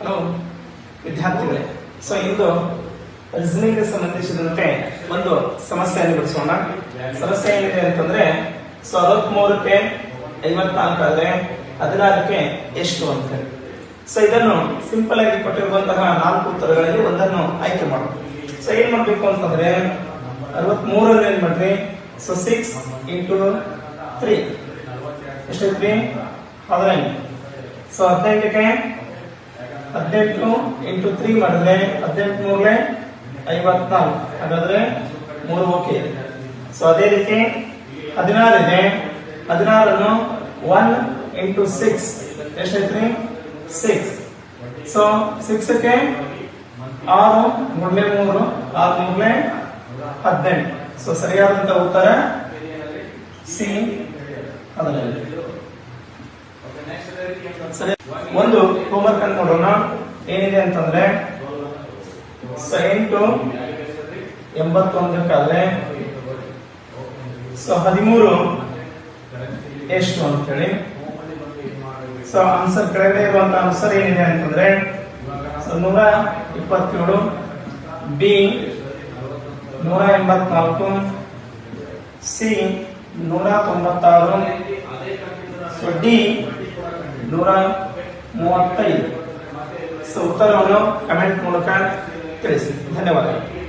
Hello, ವಿದ್ಯಾರ್ಥಿಗಳೇ. So ಇಂದು ರಿಸನಿಂಗ್ ಸಂಬಂಧಿಸಿದಂತೆ ಒಂದು ಸಮಸ್ಯೆಯನ್ನು ಬಿಡಿಸೋಣ ಸಮಸ್ಯೆ ಏನಿದೆ ಅಂತಂದ್ರೆ, ಸೊ, ಅರವತ್ಮೂರಕ್ಕೆ ಐವತ್ನಾಲ್ಕು ಆದ್ರೆ ಹದಿನಾರಕ್ಕೆ ಎಷ್ಟು ಅಂತ. ಹೇಳಿ ಸೊ ಇದನ್ನು ಸಿಂಪಲ್ ಆಗಿ ಕೊಟ್ಟಿರುವಂತಹ ನಾಲ್ಕು ಉತ್ತರಗಳಲ್ಲಿ ಒಂದನ್ನು ಆಯ್ಕೆ ಮಾಡೋದು ಸೊ ಏನ್ ಮಾಡ್ಬೇಕು ಅಂತಂದ್ರೆ ಅರವತ್ಮೂರಲ್ಲಿ ಏನ್ ಮಾಡ್ರಿ? ಸೊ ಸಿಕ್ಸ್ ಇಂಟು ತ್ರೀ ಎಷ್ಟೈತ್ರಿ ಹದಿನೈದು. ಸೊ ಹದಿನೆಂಟಕ್ಕೆ ಹದಿನೆಂಟು ಇಂಟು ತ್ರೀ ಮಾಡಿದ್ರೆ ಹದಿನೆಂಟು ಮೂರಲೆ ಐವತ್ನಾಲ್ಕು. ಹಾಗಾದ್ರೆ ಮೂರು ಓಕೆ. ಸೊ ಅದೇ ರೀತಿ ಹದಿನಾರು ಇದೆ ಹದಿನಾರನ್ನು ಒನ್ ಇಂಟು ಸಿಕ್ಸ್ ಎಷ್ಟೈತ್ರಿ ಸಿಕ್ಸ್ ಸೊ ಸಿಕ್ಸ್ಗೆ ಆರು ಮೂರಲೆ ಮೂರು, ಆರು ಮೂರಲೆ ಹದಿನೆಂಟು. ಸೊ ಸರಿಯಾದಂತ ಉತ್ತರ ಸಿ. ಹದಿನೆಂಟು ಸರಿ ಒಂದು ಹೋಮ್ವರ್ಕ್ ಅನ್ನು ನೋಡೋಣ. ಏನಿದೆ ಅಂತಂದ್ರೆ ಸೊ ಎಂಟು ಎಂಬತ್ತೊಂದಕ್ಕಾದ್ರೆ ಸೊ ಹದಿಮೂರು ಎಷ್ಟು ಅಂತ ಹೇಳಿ ಸೊ ಆನ್ಸರ್ ಕೆಳಗಡೆ ಇರುವಂತ ಆನ್ಸರ್ ಏನಿದೆ ಅಂತಂದ್ರೆ ನೂರ ಇಪ್ಪತ್ತೇಳು ಬಿ ನೂರ ಎಂಬತ್ನಾಲ್ಕು ಸಿ ನೂರ ತೊಂಬತ್ತಾರು, ಸೊ ಡಿ ನೂರ ಮೂವತ್ತೈದು. ಸೊ ಉತ್ತರವನ್ನು ಕಮೆಂಟ್ ಮೂಲಕ ತಿಳಿಸಿ. ಧನ್ಯವಾದಗಳು.